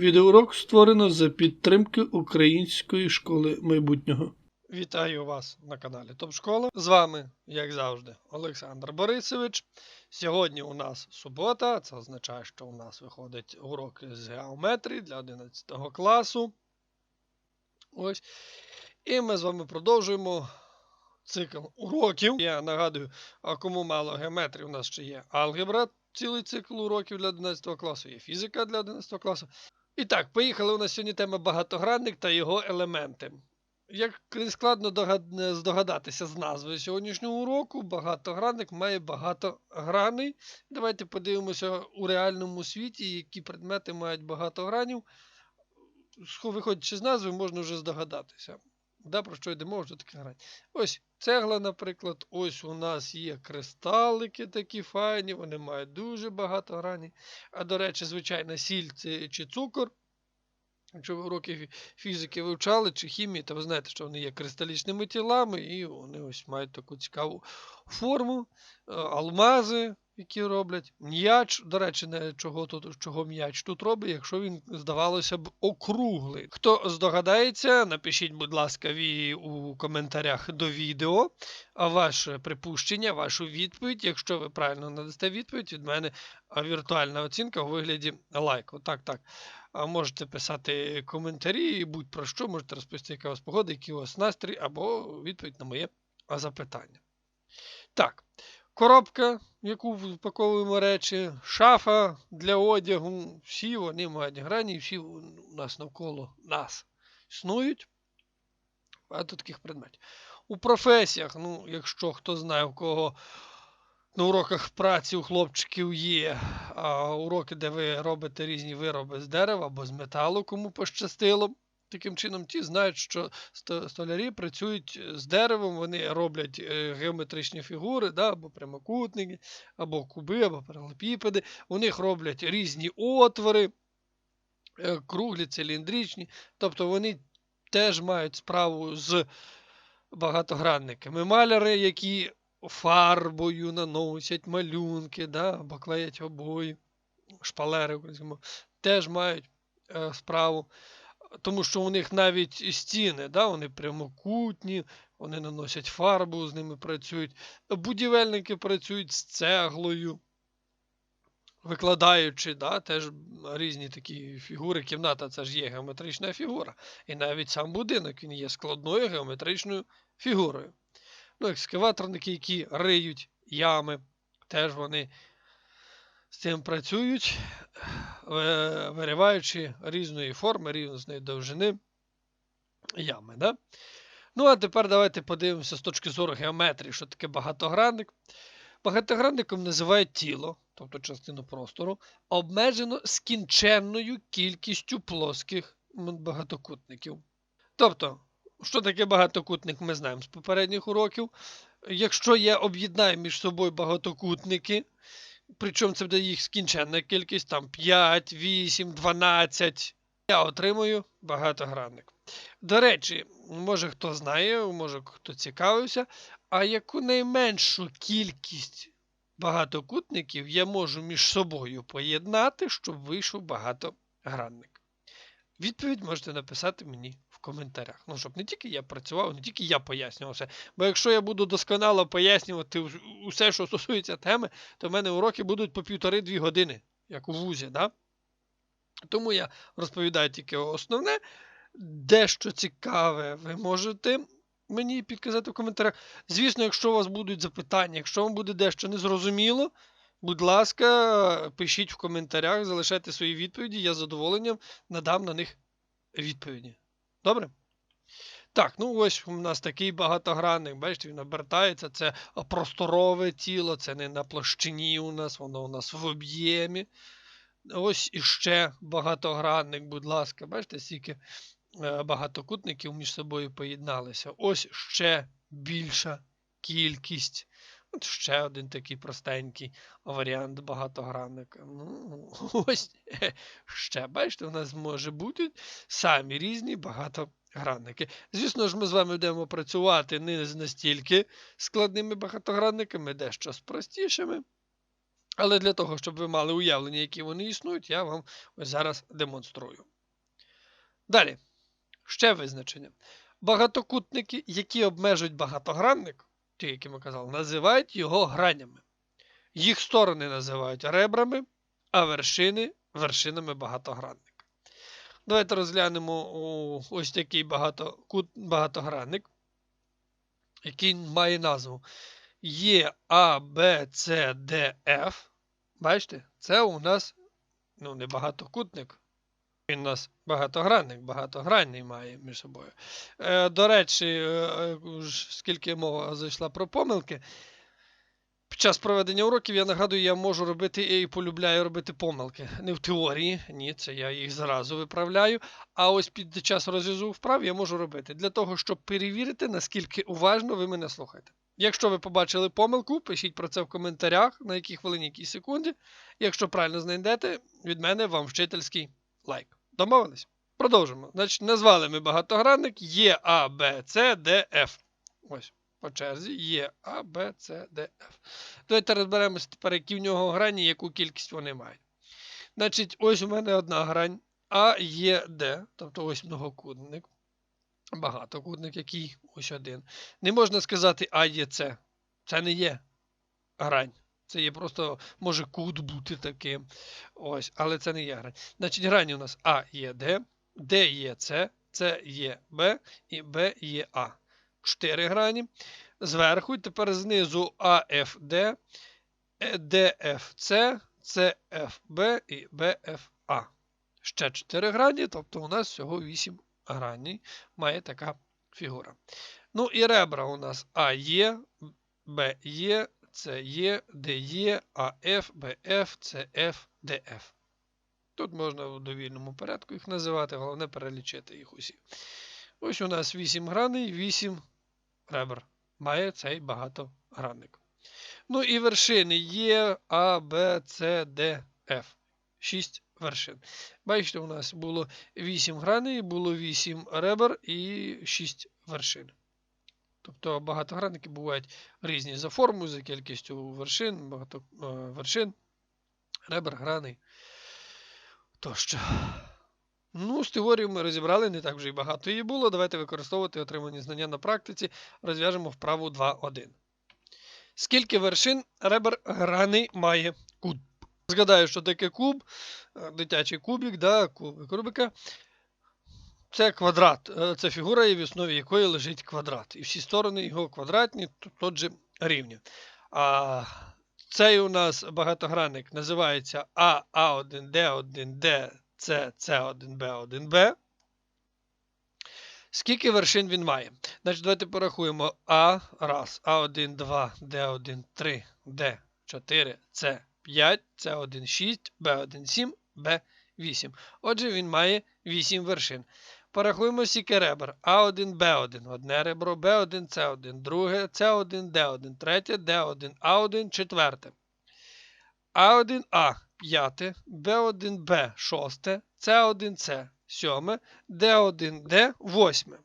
Відеоурок створено за підтримки Української школи майбутнього. Вітаю вас на каналі Топ Школа. З вами, як завжди, Олександр Борисович. Сьогодні у нас субота, це означає, що у нас виходить урок з геометрії для 11 класу. Ось. І ми з вами продовжуємо цикл уроків. Я нагадую, а кому мало геометрії, у нас ще є алгебра, цілий цикл уроків для 11 класу, є фізика для 11 класу. І так, поїхали. У нас сьогодні тема багатогранник та його елементи. Як складно догад- здогадатися з назви сьогоднішнього уроку, багатогранник має багато граней. Давайте подивимося у реальному світі, які предмети мають багато гранів. Виходячи з назви, можна вже здогадатися. Да, про що йде мова, таке грань. Ось цегла, наприклад, ось у нас є кристалики такі файні, вони мають дуже багато граней. А до речі, звичайна сіль чи цукор. Якщо ви уроки фізики вивчали чи хімії, то ви знаєте, що вони є кристалічними тілами, і вони ось мають таку цікаву форму, Е, алмази, які роблять. М'яч, до речі, не чого тут чого м'яч тут робить, якщо він, здавалося б, округлий. Хто здогадається, напишіть, будь ласка, ві- у коментарях до відео ваше припущення, вашу відповідь. Якщо ви правильно надасте відповідь, від мене віртуальна оцінка у вигляді лайку. Так, так. А можете писати коментарі, будь про що, можете розповісти, яка у вас погода, який у вас настрій, або відповідь на моє запитання. Так, коробка, в яку впаковуємо речі, шафа для одягу, всі вони мають грані, всі у нас навколо нас існують. Багато таких предметів. У професіях, ну, якщо хто знає, у кого на уроках праці у хлопчиків є а, уроки, де ви робите різні вироби з дерева або з металу, кому пощастило. Таким чином, ті знають, що столярі працюють з деревом, вони роблять е, геометричні фігури, да, або прямокутники, або куби, або паралепіпеди. У них роблять різні отвори, е, круглі, циліндричні. Тобто вони теж мають справу з багатогранниками. Маляри, які фарбою наносять малюнки, да, або клеять обої, шпалери теж мають е, справу. Тому що у них навіть стіни, да, вони прямокутні, вони наносять фарбу, з ними працюють. Будівельники працюють з цеглою, викладаючи да, теж різні такі фігури. Кімната це ж є геометрична фігура. І навіть сам будинок він є складною геометричною фігурою. Ну, екскаваторники, які риють ями, теж вони з цим працюють, вириваючи різної форми, різної довжини ями. Да? Ну, а тепер давайте подивимося з точки зору геометрії, що таке багатогранник. Багатогранником називають тіло, тобто частину простору, обмежено скінченною кількістю плоских багатокутників. Тобто, що таке багатокутник, ми знаємо з попередніх уроків. Якщо я об'єднаю між собою багатокутники, причому це буде їх скінченна кількість, там 5, 8, 12, я отримую багатогранник. До речі, може хто знає, може хто цікавився, а яку найменшу кількість багатокутників я можу між собою поєднати, щоб вийшов багатогранник? Відповідь можете написати мені коментарях. Ну, щоб не тільки я працював, не тільки я пояснював все. Бо якщо я буду досконало пояснювати усе, що стосується теми, то в мене уроки будуть по півтори-дві години, як у вузі. Да? Тому я розповідаю тільки основне. Дещо цікаве ви можете мені підказати в коментарях. Звісно, якщо у вас будуть запитання, якщо вам буде дещо незрозуміло, будь ласка, пишіть в коментарях, залишайте свої відповіді, я з задоволенням надам на них відповіді. Добре? Так, ну ось у нас такий багатогранник, бачите, він обертається, це просторове тіло, це не на площині у нас, воно у нас в об'ємі. Ось іще багатогранник, будь ласка, бачите, скільки е, багатокутників між собою поєдналися. Ось ще більша кількість. Ще один такий простенький варіант багатогранника. Ну, ось е, ще, бачите, у нас може бути самі різні багатогранники. Звісно ж, ми з вами будемо працювати не з настільки складними багатогранниками, дещо з простішими. Але для того, щоб ви мали уявлення, які вони існують, я вам ось зараз демонструю. Далі. Ще визначення. Багатокутники, які обмежують багатогранник, ті, які ми казали, називають його гранями. Їх сторони називають ребрами, а вершини вершинами багатогранника. Давайте розглянемо ось такий багатокут, багатогранник, який має назву Є А, Б, С, Д, Ф. Бачите, це у нас ну, не багатокутник. Він у нас багатогранник, багатогранний має між собою. Е, до речі, е, е, скільки мова зайшла про помилки. Під час проведення уроків я нагадую, я можу робити і полюбляю робити помилки. Не в теорії, ні, це я їх зразу виправляю. А ось під час розв'язу вправ я можу робити для того, щоб перевірити, наскільки уважно ви мене слухаєте. Якщо ви побачили помилку, пишіть про це в коментарях, на якій хвилині, якій секунді. Якщо правильно знайдете, від мене вам вчительський лайк. Домовились? Продовжимо. Значить, назвали ми багатогранник Є А, Б, С, Д, Ф. Ось, по черзі Є А, Б, С, Д, Ф. Давайте розберемося тепер, які в нього грані, яку кількість вони мають. Значить, ось у мене одна грань А, Є, Д, тобто ось многокутник. Багатокутник, який ось один. Не можна сказати А є С. Це не є грань. Це є просто, може кут бути таким. Ось, але це не є грань. Значить, грані у нас А є Д, Д є С, С є Б і Б є А. Чотири грані. Зверху, і тепер знизу АФД, ДФЦ, ЦФБ і БФА. Ще 4 грані, тобто у нас всього 8 граней має така фігура. Ну і ребра у нас А є, Б є, Д є, АФ, БФ, ЦФ, ДФ. Тут можна в довільному порядку їх називати, головне перелічити їх усі. Ось у нас 8 граней, 8 ребр. Має цей багатогранник. Ну і вершини є А, Б, С, Д, Ф. 6 вершин. Бачите, у нас було 8 граней, було 8 ребер і 6 вершин. Тобто багатогранники бувають різні за формою, за кількістю вершин, багато е, вершин, ребер, граней тощо. Ну, з теорією ми розібрали, не так вже й багато її було. Давайте використовувати отримані знання на практиці. Розв'яжемо вправу 2.1. Скільки вершин ребер граней має куб? Згадаю, що таке куб, е, дитячий кубик, да, кубик Рубика. Це квадрат. Е, Це фігура, в основі якої лежить квадрат. І всі сторони його квадратні, т- тот же рівні. А цей у нас багатогранник називається А, А1, Д1, Д, С, С1, Б1, Б. Скільки вершин він має? Значить, давайте порахуємо А раз, А1, 2, Д1, 3, Д4, С5, С1, 6, Б1, 7, Б8. Отже, він має 8 вершин. Порахуємо скільки ребер. А1, Б1, одне ребро, Б1, С1, друге, С1, Д1, третє, Д1, А1, четверте. А1А п'яте, Б1Б шосте, С1С сьоме, Д1Д восьме,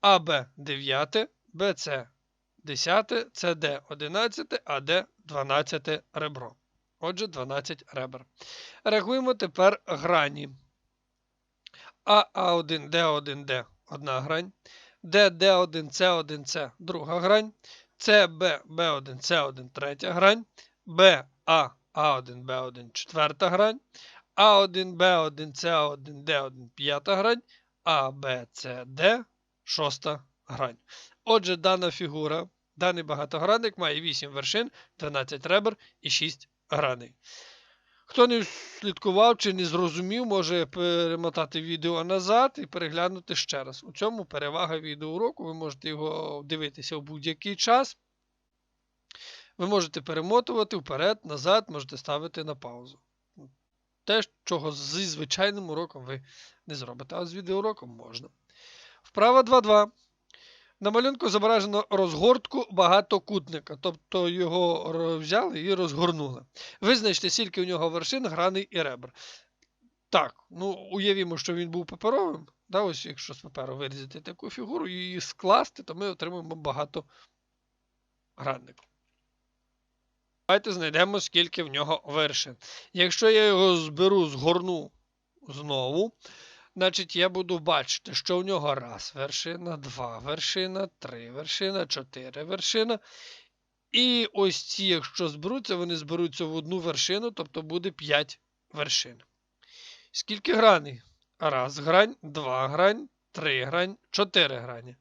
АБ дев'яте, БЦ десяте, СД одинадцяте, АД дванадцяте ребро. Отже, 12 ребер. Рахуємо тепер грані. А А1, Д1, Д одна грань, Д, Д1, С1, С друга грань, С, Б, Б1, С1 третя грань, Б, А, А1, Б1 четверта грань, А1, Б1, С1, Д1 п'ята грань, А, Б, С, Д шоста грань. Отже, дана фігура, даний багатогранник має 8 вершин, 12 ребер і 6 граней. Хто не слідкував чи не зрозумів, може перемотати відео назад і переглянути ще раз. У цьому перевага відеоуроку. Ви можете його дивитися в будь-який час. Ви можете перемотувати вперед, назад, можете ставити на паузу. Те, чого зі звичайним уроком ви не зробите, а з відеоуроком можна. Вправа 2.2. На малюнку зображено розгортку багатокутника, тобто його взяли і розгорнули. Визначте, скільки у нього вершин, граней і ребр. Так, ну уявімо, що він був паперовим. Да, ось якщо з паперу вирізати таку фігуру і її скласти, то ми отримаємо багато гранник. Давайте знайдемо, скільки в нього вершин. Якщо я його зберу, згорну знову, значить я буду бачити, що в нього раз вершина, два вершина, три вершина, чотири вершина. І ось ці, якщо зберуться, вони зберуться в одну вершину, тобто буде 5 вершин. Скільки граней? Раз грань, два грань, три грань, чотири грані.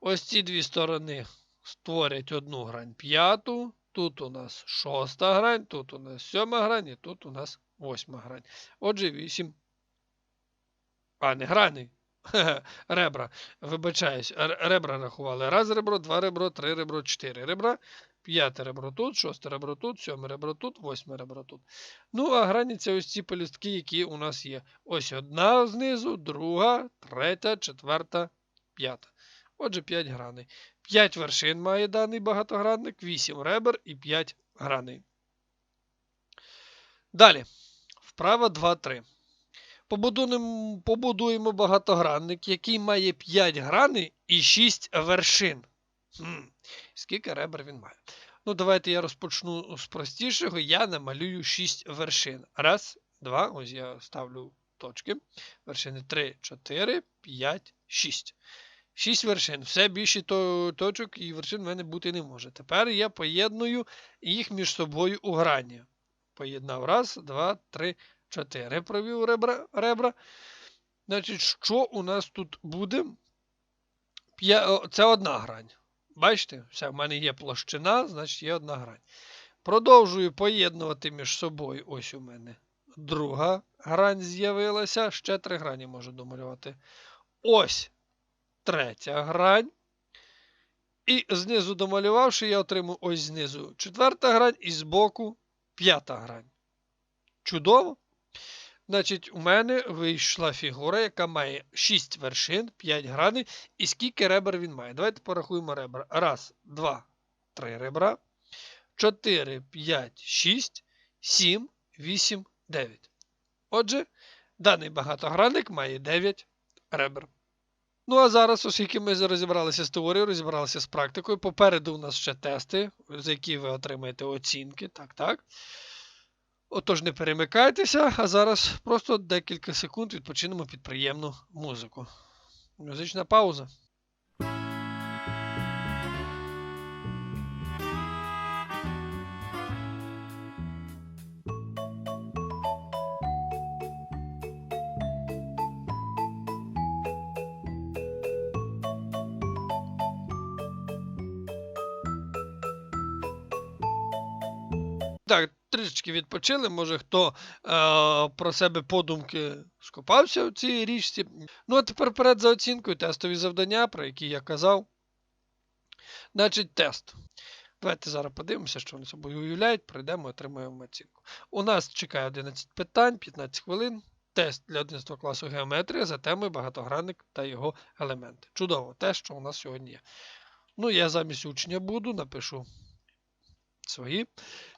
Ось ці дві сторони створять одну грань п'яту. Тут у нас шоста грань, тут у нас сьома грань, і тут у нас восьма грань. Отже, вісім. А, не. Хе-хе, Ребра. Вибачаюсь, ребра рахували. Раз ребро, два ребро, три ребро, чотири ребра. П'яте ребро тут, шосте ребро тут, сьоме ребро тут, восьме ребро тут. Ну, а грані це ось ці пелюстки, які у нас є. Ось одна знизу, друга, третя, четверта, п'ята. Отже, 5 граней. 5 вершин має даний багатогранник, 8 ребер і 5 граней. Далі. Вправа 2-3. Побудуємо, багатогранник, який має 5 граней і 6 вершин. Хм. Скільки ребер він має? Ну, давайте я розпочну з простішого. Я намалюю 6 вершин. Раз, два. Ось я ставлю точки. Вершини 3, 4, 5, 6. 6 вершин. Все більше то, точок і вершин в мене бути не може. Тепер я поєдную їх між собою у грані. Поєднав. Раз, два, три, чотири. Провів ребра. ребра. Значить, що у нас тут буде? Це одна грань. Бачите, все, в мене є площина, значить є одна грань. Продовжую поєднувати між собою. Ось у мене друга грань з'явилася. Ще три грані можу домалювати. Ось третя грань. І знизу домалювавши, я отримую ось знизу четверта грань і збоку п'ята грань. Чудово. Значить, у мене вийшла фігура, яка має 6 вершин, 5 граней. І скільки ребер він має? Давайте порахуємо ребра. Раз, два, три ребра. 4, 5, 6, 7, 8, 9. Отже, даний багатогранник має 9 ребер. Ну, а зараз, оскільки ми розібралися з теорією, розібралися з практикою, попереду у нас ще тести, за які ви отримаєте оцінки. Так, так. Отож, не перемикайтеся, а зараз просто декілька секунд відпочинемо під приємну музику. Музична пауза. Трішечки відпочили. Може, хто е, про себе подумки скопався в цій річці. Ну, а тепер перед за оцінкою тестові завдання, про які я казав. Значить, тест. Давайте зараз подивимося, що вони собою уявляють, пройдемо і отримаємо оцінку. У нас чекає 11 питань, 15 хвилин. Тест для 11 класу геометрія за темою багатогранник та його елементи. Чудово, те, що у нас сьогодні є. Ну, я замість учня буду, напишу свої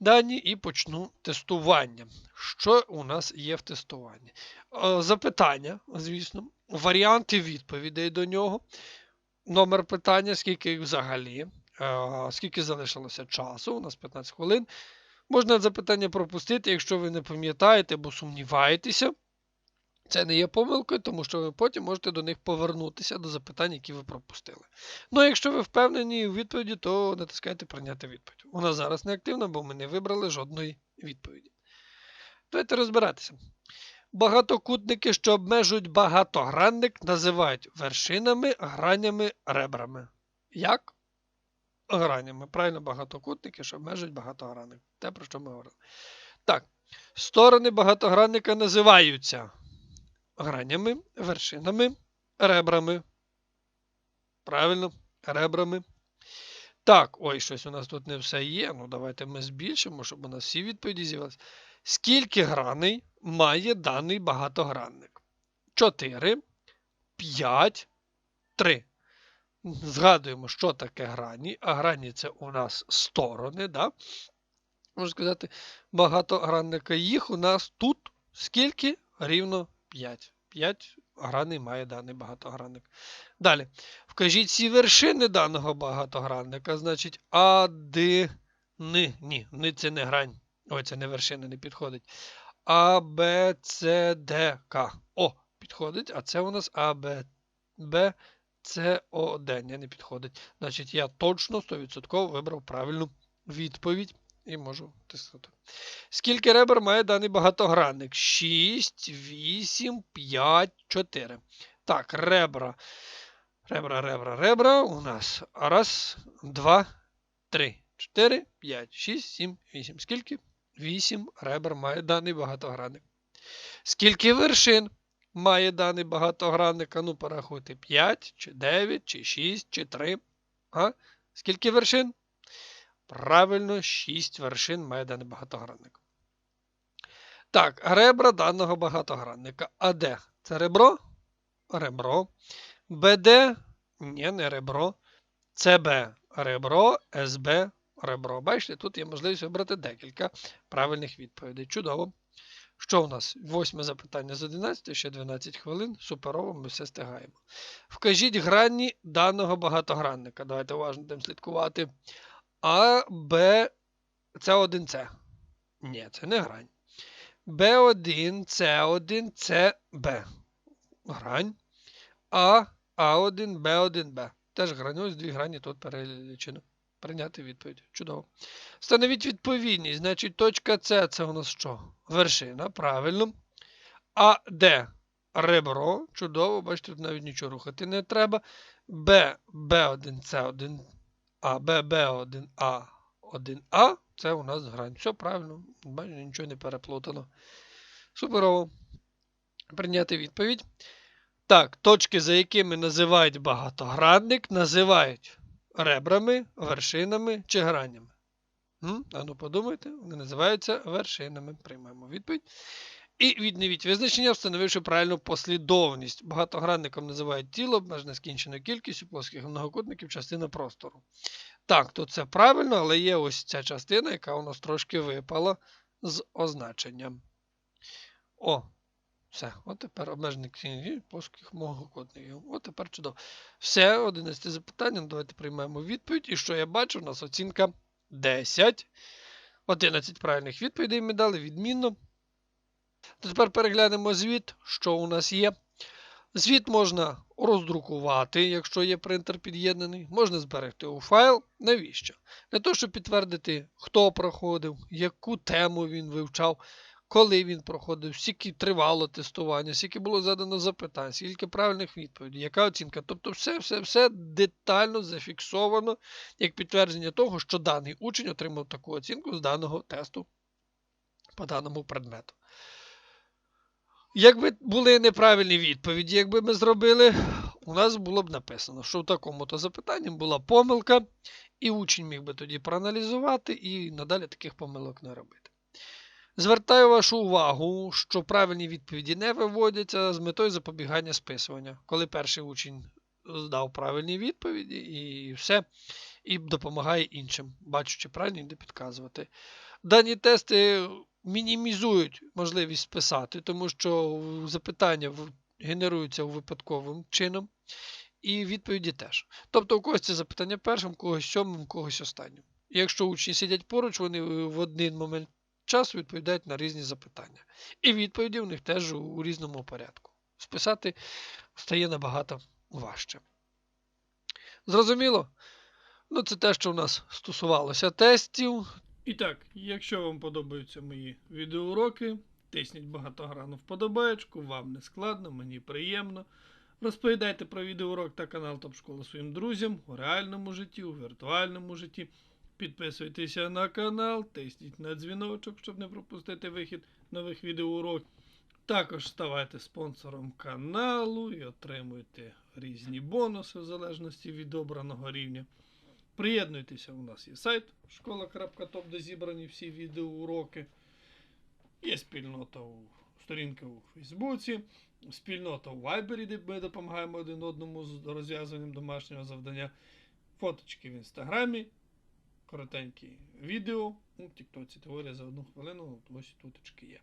дані і почну тестування. Що у нас є в тестуванні? Е, Запитання, звісно, варіанти відповідей до нього, номер питання, скільки їх взагалі, е, скільки залишилося часу, у нас 15 хвилин. Можна запитання пропустити, якщо ви не пам'ятаєте або сумніваєтеся. Це не є помилкою, тому що ви потім можете до них повернутися до запитань, які ви пропустили. Ну, якщо ви впевнені у відповіді, то натискайте прийняти відповідь. Вона зараз не активна, бо ми не вибрали жодної відповіді. Давайте розбиратися. Багатокутники, що обмежують багатогранник, називають вершинами, гранями, ребрами. Як? Гранями. Правильно, багатокутники, що обмежують багатогранник. Те, про що ми говорили. Так. Сторони багатогранника називаються гранями, вершинами, ребрами. Правильно, ребрами. Так, ой, щось у нас тут не все є. Ну, давайте ми збільшимо, щоб у нас всі відповіді з'явилися. Скільки граней має даний багатогранник? 4, 5, 3. Згадуємо, що таке грані. А грані це у нас сторони, да? можна сказати, багатогранника. Їх у нас тут скільки? Рівно 5. 5 граней має даний багатогранник. Далі. Вкажіть всі вершини даного багатогранника. Значить, Ни, ні, ни це не грань. Ой, це не вершина, не підходить. А, Б, С, Д, К. О, підходить, а це у нас А, Б, Б, С, О, Д. Ні, не підходить. Значить, я точно 100% вибрав правильну відповідь і можу тиснути. Скільки ребер має даний багатогранник? 6, 8, 5, 4. Так, ребра. Ребра, ребра, ребра. У нас раз, два, три, чотири, п'ять, шість, сім, вісім. Скільки? Вісім ребер має даний багатогранник. Скільки вершин має даний багатогранник? Ну порахуйте. 5, чи 9, чи 6, чи 3. А? Скільки вершин? Правильно, 6 вершин має даний багатогранник. Так, ребра даного багатогранника. АД це ребро? Ребро. БД ні, не ребро. ЦБ ребро, СБ ребро. Бачите, тут є можливість вибрати декілька правильних відповідей. Чудово. Що у нас? Восьме запитання з 11, ще 12 хвилин. Суперово, ми все стигаємо. Вкажіть грані даного багатогранника. Давайте уважно будемо слідкувати. А, Б, С1С. Ні, це не грань. Б1, С1, СБ. Грань. А, А1, Б1, Б. Теж грань. Ось дві грані тут перелічено. Прийняти відповідь. Чудово. Встановіть відповідність. Значить, точка С це у нас що? Вершина. Правильно. А Д ребро. Чудово. Бачите, тут навіть нічого рухати не треба. Б, Б1, С1, А, Б, Б1, А1А. Це у нас грань. Все правильно. Бачите, нічого не переплутано. Суперово. Прийняти відповідь. Так, точки, за якими називають багатогранник, називають ребрами, вершинами чи гранями. М? А ну подумайте, вони називаються вершинами. Приймаємо відповідь. І відновіть визначення, встановивши правильну послідовність. Багатогранником називають тіло, обмежене скінченою кількістю плоских многокутників, частина простору. Так, тут це правильно, але є ось ця частина, яка у нас трошки випала з означенням. О, все, от тепер обмежений кінці плоских многокутників. От тепер чудово. Все, 11 запитання. Давайте приймемо відповідь. І що я бачу? У нас оцінка 10. 11 правильних відповідей ми дали відмінно. Тепер переглянемо звіт, що у нас є. Звіт можна роздрукувати, якщо є принтер під'єднаний, можна зберегти у файл. Навіщо? Для того, щоб підтвердити, хто проходив, яку тему він вивчав, коли він проходив, скільки тривало тестування, скільки було задано запитань, скільки правильних відповідей, яка оцінка. Тобто все, все, все детально зафіксовано як підтвердження того, що даний учень отримав таку оцінку з даного тесту по даному предмету. Якби були неправильні відповіді, якби ми зробили, у нас було б написано, що в такому-то запитанні була помилка, і учень міг би тоді проаналізувати і надалі таких помилок не робити. Звертаю вашу увагу, що правильні відповіді не виводяться з метою запобігання списування. Коли перший учень здав правильні відповіді і все, і допомагає іншим, бачучи правильні, де підказувати. Дані тести мінімізують можливість списати, тому що запитання генеруються випадковим чином, і відповіді теж. Тобто у когось це запитання першим, когось сьомим, когось останнім. Якщо учні сидять поруч, вони в один момент часу відповідають на різні запитання. І відповіді у них теж у різному порядку. Списати стає набагато важче. Зрозуміло? Ну, це те, що у нас стосувалося тестів. І так, якщо вам подобаються мої відеоуроки, тисніть багатогранну вподобаєчку, вам не складно, мені приємно. Розповідайте про відеоурок та канал Топ Школа своїм друзям у реальному житті, у віртуальному житті. Підписуйтеся на канал, тисніть на дзвіночок, щоб не пропустити вихід нових відеоуроків. Також ставайте спонсором каналу і отримуйте різні бонуси в залежності від обраного рівня. Приєднуйтеся, у нас є сайт школа.топ, де зібрані всі відеоуроки. Є спільнота у сторінка у Фейсбуці, спільнота у Вайбері, де ми допомагаємо один одному з розв'язуванням домашнього завдання, фоточки в інстаграмі, коротенькі відео. В Тіктоці теорія за одну хвилину, ось туточки є.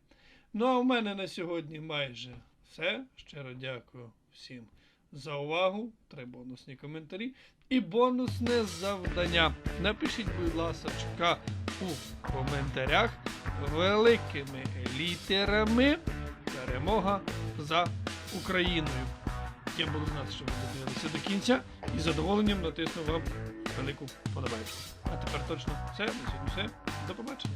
Ну а в мене на сьогодні майже все. Щиро дякую всім за увагу. Три бонусні коментарі. І бонусне завдання. Напишіть, будь ласка, у коментарях великими літерами перемога за Україною. Я буду знати, що ви додивилися до кінця і з задоволенням натисну вам велику подобайку. А тепер точно все. На сьогодні все. До побачення.